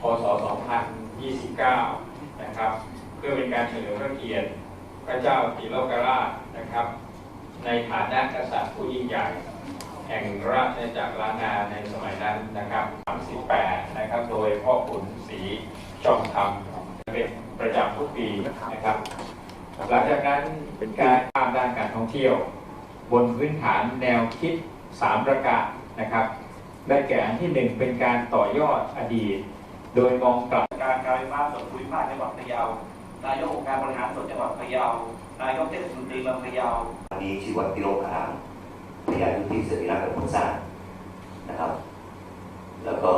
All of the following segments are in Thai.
พศ 2029 นะครับ เพื่อเป็นการเฉลิมพระเกียรติพระเจ้าติโลกราชนะครับ ในฐานะกษัตริย์ผู้ยิ่งใหญ่ แห่งราชอาณาจักรล้านนาในสมัยนั้นนะครับ 38 นะครับ โดยพ่อขุนศรีจอมธรรมเป็นประจำทุกปีนะครับหลังจากนั้นเป็นการข้ามด้านการท่องเที่ยว บนพื้นฐานแนวคิด 3 ประการนะครับ ได้แก่อันที่หนึ่งเป็นการต่อยอดอดีต โดยมองกลับการการไฟฟ้าส่วนภูมิภาคจังหวัดพะเยานายกองค์การบริหารส่วนจังหวัดพะเยานายกเทศมนตรีเมืองพะเยาอันนี้ชื่อว่าพิโรคารามพยายุทธิสรีระเป็นคนสร้างนะครับ แล้วก็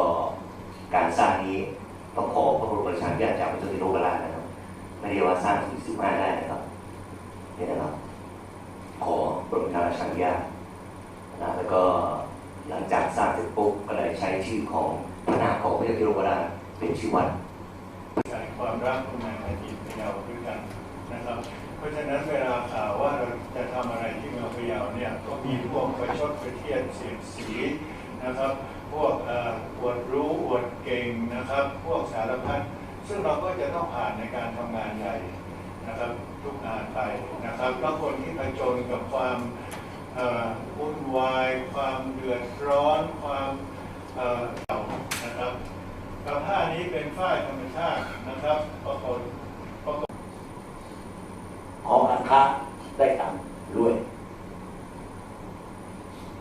การสร้างนี้ต้องขอพระบรมราชานุญาตจากพระเจ้าพิโรคราชนะครับไม่ได้ว่าสร้างถึงสิบห้าได้นะครับนี่นะครับ ขอบรมราชานุญาตนะแล้วก็ จากสร้างเสร็จปุ๊บก็เลยใช้ชื่อของพระนามของพระเจ้าพิโรคราเป็นชื่อวัดสายความรักของนายอาทิตย์พะเยาด้วยกันนะครับ เพราะฉะนั้นเวลาข่าวว่าเราจะทำอะไรที่เมืองพะเยาเนี่ยก็มีพวกประชดประเทียนเสียดสีนะครับ พวกอวดรู้อวดเก่งนะครับ พวกสารพัดซึ่งเราก็จะต้องผ่านในการทำงานใหญ่นะครับทุกงานไปนะครับแล้วคนที่ผจญกับความ วุ่นวาย ความเดือดร้อน ความเก่านะครับกับผ้านี้เป็นฝ้ายธรรมชาตินะครับปรากฏของการค้าได้ตังค์รวย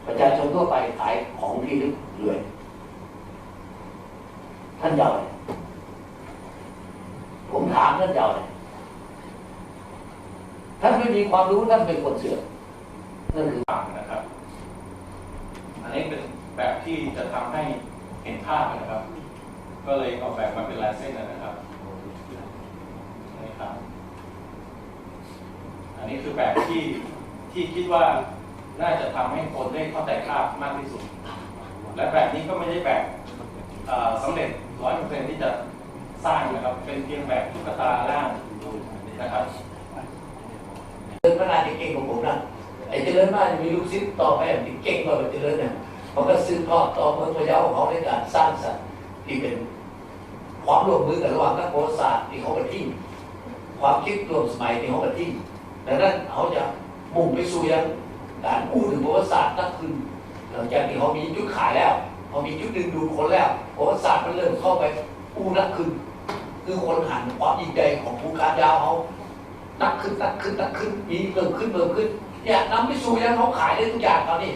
ประชาชนทั่วไปขายของที่ลึกรวยท่านเยาวผมถามท่านเยาวเลยท่านไม่มีความรู้ท่านเป็นคนเสื่อม นั่นคือต่างนะครับ อันนี้เป็นแบบที่จะทำให้เห็นภาพนะครับ ก็เลยออกแบบมาเป็นลายเส้นนะครับนี่ครับ อันนี้คือแบบที่ที่คิดว่าน่าจะทำให้คนได้เข้าใจภาพมากที่สุด และแบบนี้ก็ไม่ได้แบบเอ่อสำเร็จร้อยเปอร์เซ็นที่จะสร้างนะครับ เป็นเพียงแบบตุ๊กตาล่างนะครับเจริญพระนาเก่งของผมนะ ไอ้เจริญมากมีลูกศิษย์ต่อไปที่เก่งกว่าเจริญเนี่ยมันก็สืบทอดต่อเมืองพะเยาของเขาในการสร้างสรรค์ที่เป็นความร่วมมือกันระหว่างนักประวัติศาสตร์ที่เขากระทิ้งความคิดรวมสมัยที่เขากระทิ้งดังนั้นเขาจะมุ่งไปสู่ยังการกู้ถึงประวัติศาสตร์นักขึ้นหลังจากที่เขามีจุดขายแล้วเขามีจุดดึงดูดคนแล้วประวัติศาสตร์มันเริ่มเข้าไปกู้นักขึ้นคือคนหันความยิ่งใหญ่ของภูการยาวเขานักขึ้นนักขึ้นนักขึ้นมีเพิ่มขึ้นเพิ่มขึ้น เนี่ยน้ำมิสู่ยังเขาขายได้ทุกอย่างตอนนี้